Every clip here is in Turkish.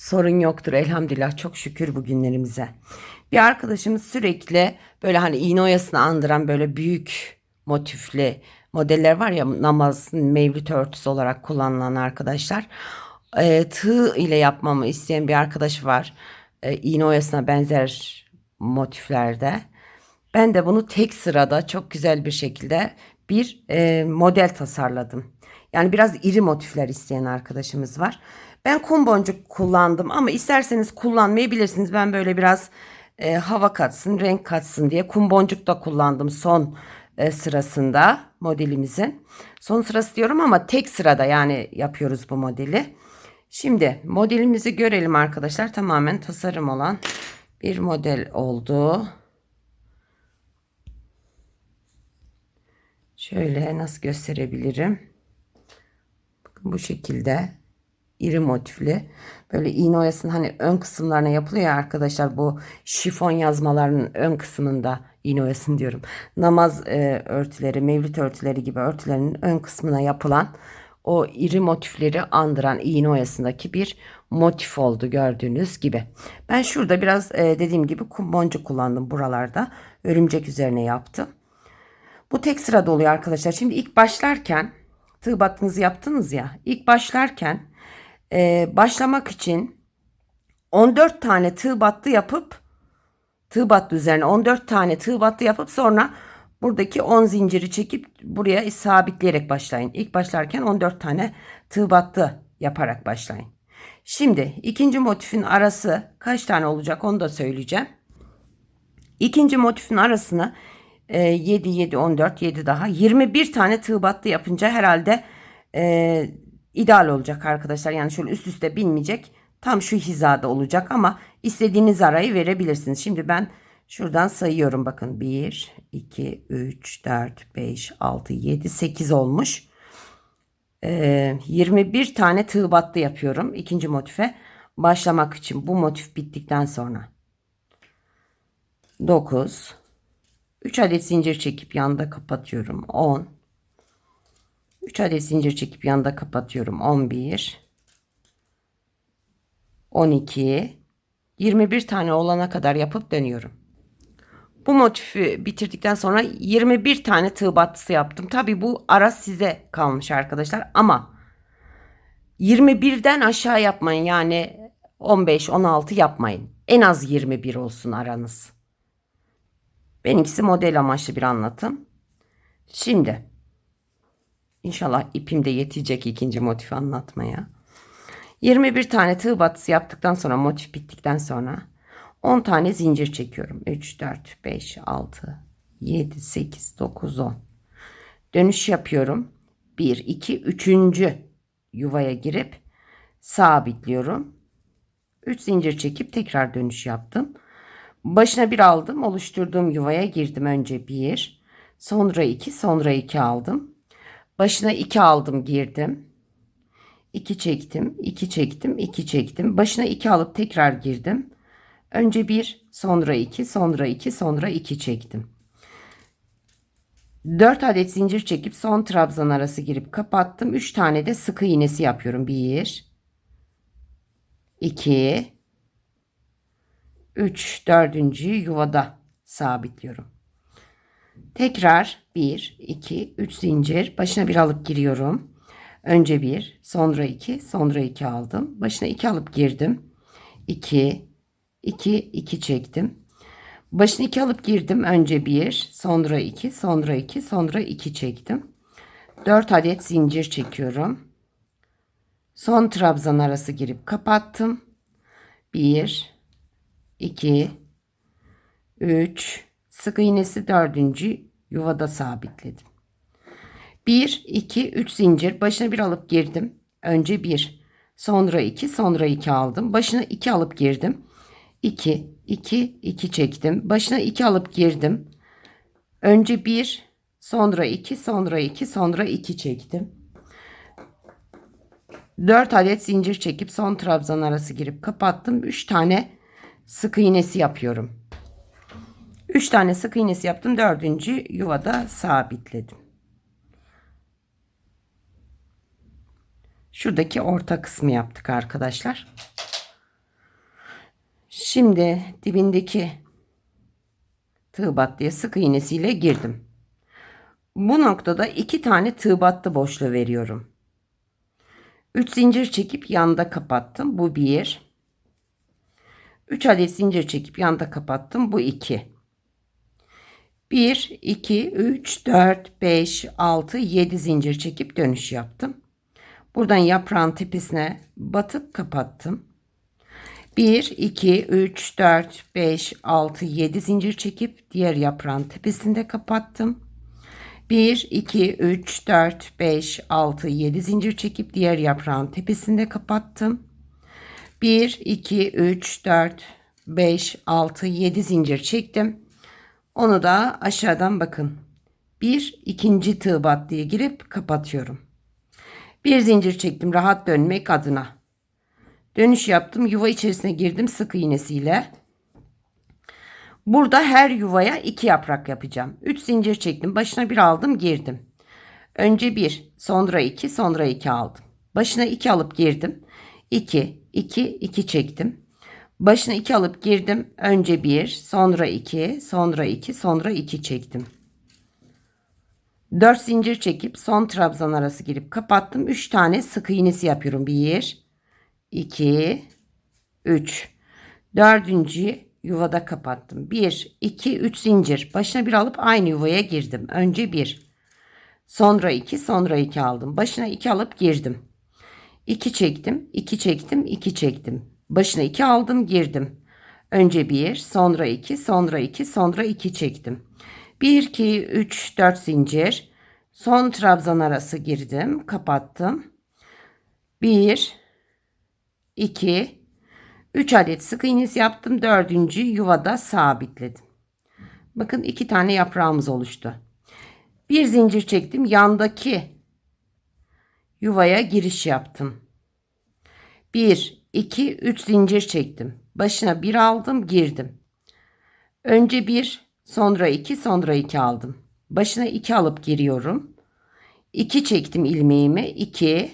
sorun yoktur. Elhamdülillah çok şükür bugünlerimize. Bir arkadaşımız sürekli böyle hani iğne oyasını andıran böyle büyük motifli modeller var ya namaz, mevlüt örtüsü olarak kullanılan arkadaşlar. E, tığ ile yapmamı isteyen bir arkadaş var. E, iğne oyasına benzer motiflerde. Ben de bunu tek sırada çok güzel bir şekilde bir e, model tasarladım. Yani biraz iri motifler isteyen arkadaşımız var. Ben kum boncuk kullandım ama isterseniz kullanmayabilirsiniz. Ben böyle biraz e, hava katsın, renk katsın diye kum boncuk da kullandım son e, sırasında modelimizin. Son sırası diyorum ama tek sırada yani yapıyoruz bu modeli. Şimdi modelimizi görelim arkadaşlar. Tamamen tasarım olan bir model oldu. Şöyle nasıl gösterebilirim? Bu şekilde iri motifli. Böyle iğne oyasının hani ön kısımlarına yapılıyor ya arkadaşlar bu şifon yazmalarının ön kısmında iğne oyasını diyorum. Namaz e, örtüleri, mevlüt örtüleri gibi örtülerin ön kısmına yapılan o iri motifleri andıran iğne oyasındaki bir motif oldu gördüğünüz gibi. Ben şurada biraz e, dediğim gibi kum boncuk kullandım buralarda. Örümcek üzerine yaptım. Bu tek sırada oluyor arkadaşlar. Şimdi ilk başlarken tığ battınızı yaptınız ya. İlk başlarken e, başlamak için 14 tane tığ battı yapıp tığ battı üzerine 14 tane tığ battı yapıp sonra buradaki 10 zinciri çekip buraya sabitleyerek başlayın. İlk başlarken 14 tane tığ battı yaparak başlayın. Şimdi ikinci motifin arası kaç tane olacak onu da söyleyeceğim. İkinci motifin arasını 7 7 14 7 daha 21 tane tığ battı yapınca herhalde e, ideal olacak arkadaşlar. Yani şöyle üst üste binmeyecek. Tam şu hizada olacak ama istediğiniz arayı verebilirsiniz. Şimdi ben şuradan sayıyorum bakın 1 2 3 4 5 6 7 8 olmuş. E, 21 tane tığ battı yapıyorum ikinci motife başlamak için bu motif bittikten sonra 9 3 adet zincir çekip yanda kapatıyorum. 10. 3 adet zincir çekip yanda kapatıyorum. 11. 12. 21 tane olana kadar yapıp dönüyorum. Bu motifi bitirdikten sonra 21 tane tığ battısı yaptım. Tabi bu ara size kalmış arkadaşlar ama 21'den aşağı yapmayın. Yani 15 16 yapmayın. En az 21 olsun aranız. Benimkisi model amaçlı bir anlatım. Şimdi inşallah ipim de yetecek ikinci motifi anlatmaya. 21 tane tığ batısı yaptıktan sonra motif bittikten sonra 10 tane zincir çekiyorum. 3, 4, 5, 6, 7, 8, 9, 10. Dönüş yapıyorum. 1, 2, 3. yuvaya girip sabitliyorum. 3 zincir çekip tekrar dönüş yaptım. Başına bir aldım. Oluşturduğum yuvaya girdim. Önce bir. Sonra iki. Sonra iki aldım. Başına iki aldım girdim. İki çektim. iki çektim. iki çektim. Başına iki alıp tekrar girdim. Önce bir. Sonra iki. Sonra iki. Sonra iki çektim. 4 adet zincir çekip son trabzan arası girip kapattım. 3 tane de sık iğnesi yapıyorum. 1 2 3 dördüncüyü yuvada sabitliyorum. Tekrar 1 2 3 zincir başına bir alıp giriyorum. Önce 1, sonra 2, sonra 2 aldım. Başına 2 alıp girdim. 2 2 2 çektim. Başına 2 alıp girdim. Önce 1, sonra 2, sonra 2, sonra 2 çektim. 4 adet zincir çekiyorum. Son trabzan arası girip kapattım. 1 2 3 sık iğnesi dördüncü yuvada sabitledim. 1 2 3 zincir başına bir alıp girdim. Önce 1 sonra 2, sonra 2 aldım. Başına 2 alıp girdim. 2, 2, 2 çektim. Başına 2 alıp girdim. Önce 1, sonra 2, sonra 2, sonra 2 çektim. 4 adet zincir çekip son trabzan arası girip kapattım. 3 tane sık iğnesi yapıyorum. 3 tane sık iğnesi yaptım. Dördüncü yuvada sabitledim. Şuradaki orta kısmı yaptık arkadaşlar. Şimdi dibindeki tığ battıya sık iğnesiyle girdim. Bu noktada iki tane tığ battı boşluğu veriyorum. 3 zincir çekip yanda kapattım. Bu 1. 3 adet zincir çekip yanda kapattım. Bu 2. 1, 2, 3, 4, 5, 6, 7 zincir çekip dönüş yaptım. Buradan yaprağın tepesine batıp kapattım. 1, 2, 3, 4, 5, 6, 7 zincir çekip diğer yaprağın tepesinde kapattım. 1, 2, 3, 4, 5, 6, 7 zincir çekip diğer yaprağın tepesinde kapattım. 1, 2, 3, 4, 5, 6, 7 zincir çektim. Onu da aşağıdan bakın. Bir ikinci tığ battıya girip kapatıyorum. Bir zincir çektim rahat dönmek adına. Dönüş yaptım. Yuva içerisine girdim sık iğnesiyle. Burada her yuvaya iki yaprak yapacağım. Üç zincir çektim. Başına bir aldım girdim. Önce bir sonra iki sonra iki aldım. Başına iki alıp girdim. İki iki iki çektim. Başına iki alıp girdim. Önce bir, sonra iki, sonra iki, sonra iki çektim. Dört zincir çekip son trabzan arası girip kapattım. Üç tane sık iğnesi yapıyorum. Bir, iki, üç. Dördüncü yuvada kapattım. Bir, iki, üç zincir. Başına bir alıp aynı yuvaya girdim. Önce bir, sonra iki, sonra iki aldım. Başına iki alıp girdim. İki çektim, iki çektim, iki çektim. Başına 2 aldım girdim. Önce 1 sonra 2 sonra 2 sonra 2 çektim. 1 2 3 4 zincir. Son trabzan arası girdim. Kapattım. 1 2 3 adet sık iğnesi yaptım. Dördüncü yuvada sabitledim. Bakın iki tane yaprağımız oluştu. Bir zincir çektim. Yandaki yuvaya giriş yaptım. 1 2 3 zincir çektim. Başına bir aldım, girdim. Önce bir, sonra iki, sonra iki aldım. Başına iki alıp giriyorum. 2 çektim ilmeğimi. 2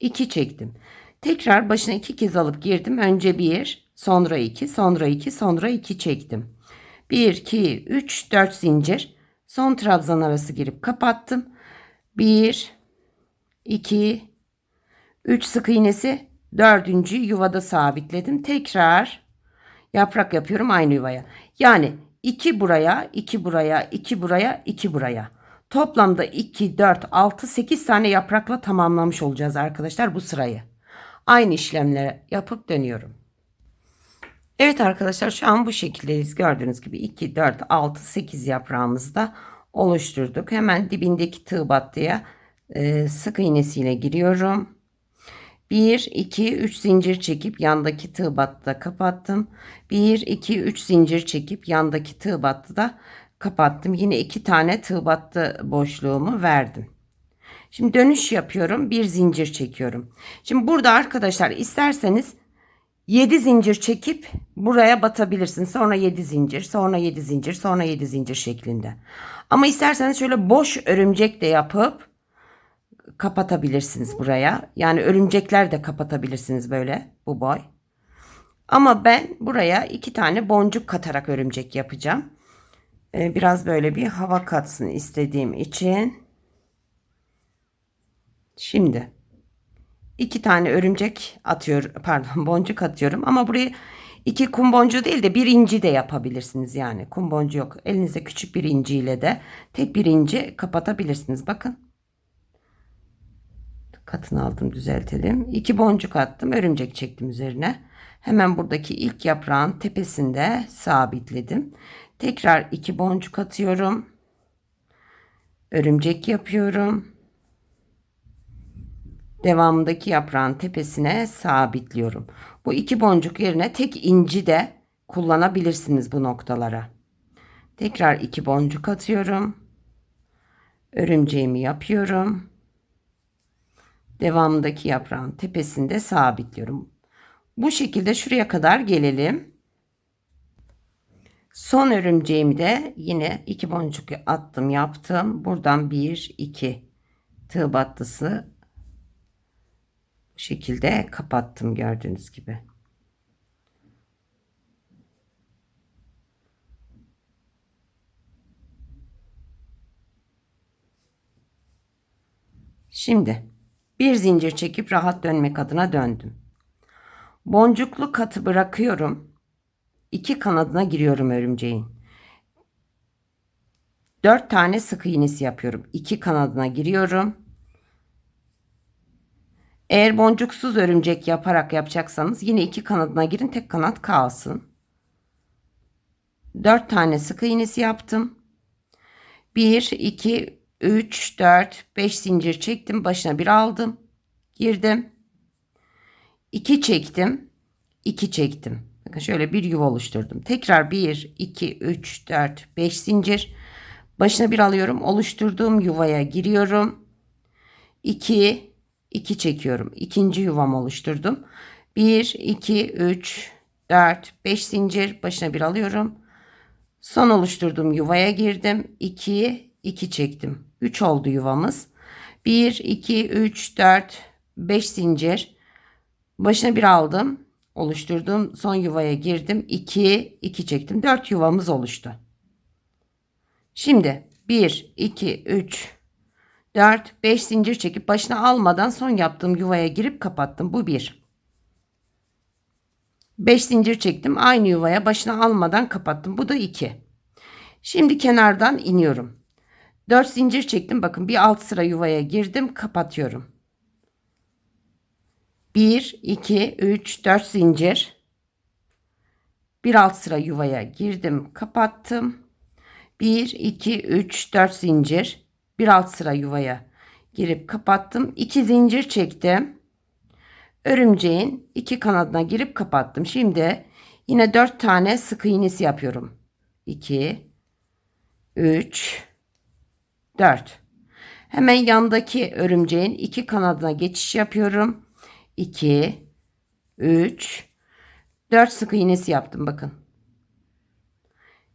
2 çektim. Tekrar başına iki kez alıp girdim. Önce bir, sonra iki, sonra iki, sonra iki çektim. 1 2 3 4 zincir. Son trabzan arası girip kapattım. 1 2 3 sık iğnesi Dördüncü yuvada sabitledim. Tekrar yaprak yapıyorum aynı yuvaya. Yani iki buraya, iki buraya, iki buraya, iki buraya. Toplamda 2, 4, 6, 8 tane yaprakla tamamlamış olacağız arkadaşlar bu sırayı. Aynı işlemleri yapıp dönüyorum. Evet arkadaşlar şu an bu şekildeyiz. Gördüğünüz gibi 2, 4, 6, 8 yaprağımızı da oluşturduk. Hemen dibindeki tığ battıya e, sık iğnesiyle giriyorum. 1 2 3 zincir çekip yandaki tığ battı kapattım. 1 2 3 zincir çekip yandaki tığ battı da kapattım. Yine iki tane tığ battı boşluğumu verdim. Şimdi dönüş yapıyorum. Bir zincir çekiyorum. Şimdi burada arkadaşlar isterseniz 7 zincir çekip buraya batabilirsiniz. Sonra 7 zincir, sonra 7 zincir, sonra 7 zincir şeklinde. Ama isterseniz şöyle boş örümcek de yapıp kapatabilirsiniz buraya. Yani örümcekler de kapatabilirsiniz böyle bu boy. Ama ben buraya iki tane boncuk katarak örümcek yapacağım. Ee, biraz böyle bir hava katsın istediğim için. Şimdi iki tane örümcek atıyor pardon boncuk atıyorum ama buraya iki kum boncuğu değil de bir inci de yapabilirsiniz yani kum boncuğu yok elinizde küçük bir inciyle de tek bir inci kapatabilirsiniz bakın katını aldım düzeltelim. İki boncuk attım. Örümcek çektim üzerine. Hemen buradaki ilk yaprağın tepesinde sabitledim. Tekrar iki boncuk atıyorum. Örümcek yapıyorum. devamındaki yaprağın tepesine sabitliyorum. Bu iki boncuk yerine tek inci de kullanabilirsiniz bu noktalara. Tekrar iki boncuk atıyorum. Örümceğimi yapıyorum. Devamındaki yaprağın tepesinde sabitliyorum. Bu şekilde şuraya kadar gelelim. Son örümceğimi de yine iki boncuk attım yaptım. Buradan bir iki tığ battısı bu şekilde kapattım gördüğünüz gibi. Şimdi bir zincir çekip rahat dönmek adına döndüm. Boncuklu katı bırakıyorum. İki kanadına giriyorum örümceğin. Dört tane sık iğnesi yapıyorum. İki kanadına giriyorum. Eğer boncuksuz örümcek yaparak yapacaksanız yine iki kanadına girin tek kanat kalsın. Dört tane sık iğnesi yaptım. Bir, iki, üç, dört, beş zincir çektim. Başına bir aldım. Girdim. 2 çektim. 2 çektim. Bakın şöyle bir yuva oluşturdum. Tekrar 1, 2, 3, 4, 5 zincir. Başına bir alıyorum. Oluşturduğum yuvaya giriyorum. 2, 2 çekiyorum. İkinci yuvam oluşturdum. 1, 2, 3, 4, 5 zincir. Başına bir alıyorum. Son oluşturduğum yuvaya girdim. 2, 2 çektim. 3 oldu yuvamız. 1, 2, 3, 4, 5 zincir. Başına bir aldım. Oluşturdum. Son yuvaya girdim. 2, 2 çektim. 4 yuvamız oluştu. Şimdi 1, 2, 3, 4, 5 zincir çekip başına almadan son yaptığım yuvaya girip kapattım. Bu 1. 5 zincir çektim. Aynı yuvaya başına almadan kapattım. Bu da 2. Şimdi kenardan iniyorum. 4 zincir çektim. Bakın bir alt sıra yuvaya girdim. Kapatıyorum. 1, 2, 3, 4 zincir. Bir alt sıra yuvaya girdim, kapattım. 1, 2, 3, 4 zincir. Bir alt sıra yuvaya girip kapattım. 2 zincir çektim. Örümceğin iki kanadına girip kapattım. Şimdi yine 4 tane sık iğnesi yapıyorum. 2, 3, 4. Hemen yandaki örümceğin iki kanadına geçiş yapıyorum. 2 3 4 sık iğnesi yaptım bakın.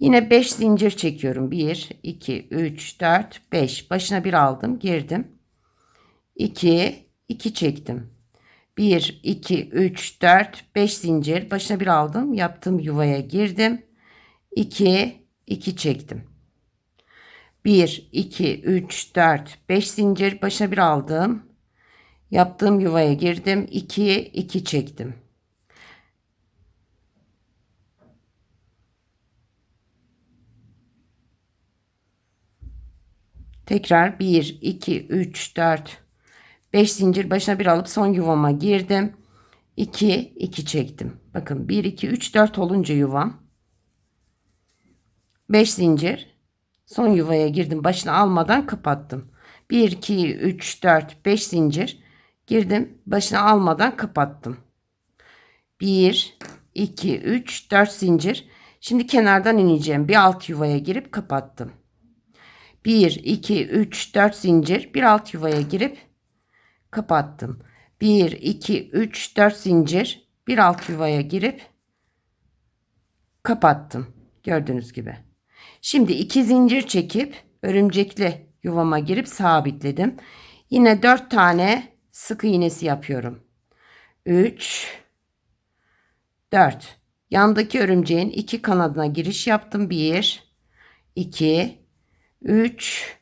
Yine 5 zincir çekiyorum. 1 2 3 4 5 başına bir aldım, girdim. 2 2 çektim. 1 2 3 4 5 zincir başına bir aldım, yaptım yuvaya girdim. 2 2 çektim. 1 2 3 4 5 zincir başına bir aldım. Yaptığım yuvaya girdim. 2'ye 2 çektim. Tekrar 1, 2, 3, 4, 5 zincir başına bir alıp son yuvama girdim. 2, 2 çektim. Bakın 1, 2, 3, 4 olunca yuvam. 5 zincir. Son yuvaya girdim. Başına almadan kapattım. 1, 2, 3, 4, 5 zincir. Girdim. Başına almadan kapattım. 1, 2, 3, 4 zincir. Şimdi kenardan ineceğim. Bir alt yuvaya girip kapattım. 1, 2, 3, 4 zincir. Bir alt yuvaya girip kapattım. 1, 2, 3, 4 zincir. Bir alt yuvaya girip kapattım. Gördüğünüz gibi. Şimdi iki zincir çekip örümcekli yuvama girip sabitledim. Yine 4 tane sık iğnesi yapıyorum. 3 4 Yandaki örümceğin iki kanadına giriş yaptım. 1 2 3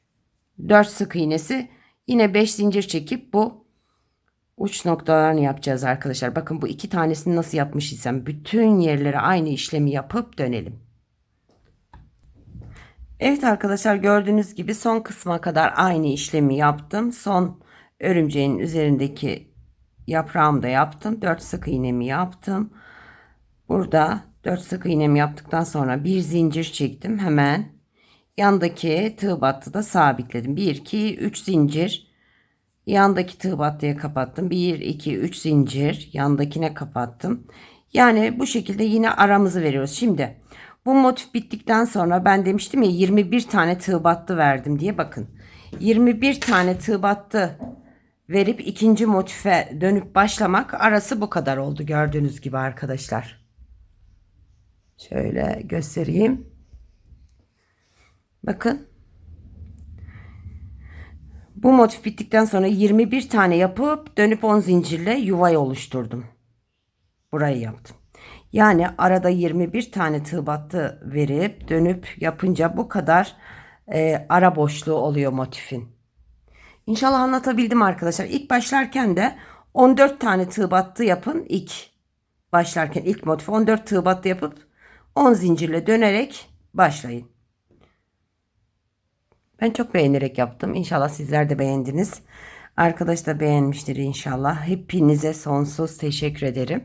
4 sık iğnesi. Yine 5 zincir çekip bu uç noktalarını yapacağız arkadaşlar. Bakın bu iki tanesini nasıl yapmış isem bütün yerlere aynı işlemi yapıp dönelim. Evet arkadaşlar gördüğünüz gibi son kısma kadar aynı işlemi yaptım. Son örümceğin üzerindeki yaprağımı da yaptım. 4 sık iğnemi yaptım. Burada 4 sık iğnemi yaptıktan sonra bir zincir çektim. Hemen yandaki tığ battı da sabitledim. 1 2 3 zincir Yandaki tığ battıya kapattım. 1, 2, 3 zincir. Yandakine kapattım. Yani bu şekilde yine aramızı veriyoruz. Şimdi bu motif bittikten sonra ben demiştim ya 21 tane tığ battı verdim diye bakın. 21 tane tığ battı verip ikinci motife dönüp başlamak arası bu kadar oldu gördüğünüz gibi arkadaşlar. Şöyle göstereyim. Bakın. Bu motif bittikten sonra 21 tane yapıp dönüp 10 zincirle yuvayı oluşturdum. Burayı yaptım. Yani arada 21 tane tığ battı verip dönüp yapınca bu kadar e, ara boşluğu oluyor motifin. İnşallah anlatabildim arkadaşlar. İlk başlarken de 14 tane tığ battı yapın. İlk başlarken ilk motif 14 tığ battı yapıp 10 zincirle dönerek başlayın. Ben çok beğenerek yaptım. İnşallah sizler de beğendiniz. Arkadaş da beğenmiştir inşallah. Hepinize sonsuz teşekkür ederim.